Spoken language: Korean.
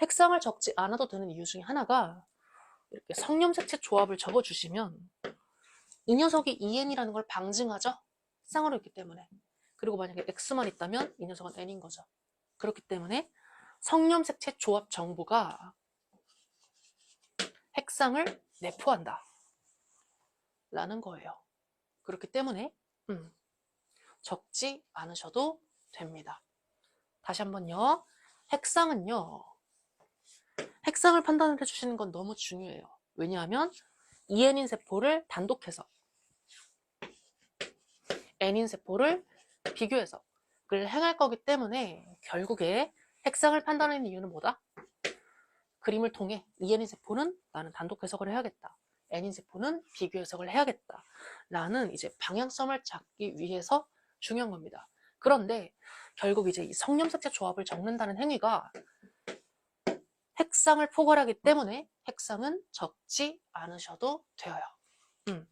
핵상을 적지 않아도 되는 이유 중에 하나가 이렇게 성념색채 조합을 적어주시면 이 녀석이 EN이라는 걸 방증하죠? 쌍으로 있기 때문에. 그리고 만약에 X만 있다면 이 녀석은 N인 거죠. 그렇기 때문에 성념색채 조합 정보가 핵상을 내포한다. 라는 거예요. 그렇기 때문에 음, 적지 않으셔도 됩니다. 다시 한번요. 핵상은요. 핵상을 판단을 해주시는 건 너무 중요해요. 왜냐하면 EN인 세포를 단독해서 N인 세포를 비교해서 그걸 행할 거기 때문에 결국에 핵상을 판단하는 이유는 뭐다? 그림을 통해 EN인 세포는 나는 단독 해석을 해야겠다. N인 세포는 비교 해석을 해야겠다. 라는 이제 방향성을 잡기 위해서 중요한 겁니다. 그런데 결국 이제 이 성념색채 조합을 적는다는 행위가 핵상을 포괄하기 때문에 핵상은 적지 않으셔도 되어요. 음.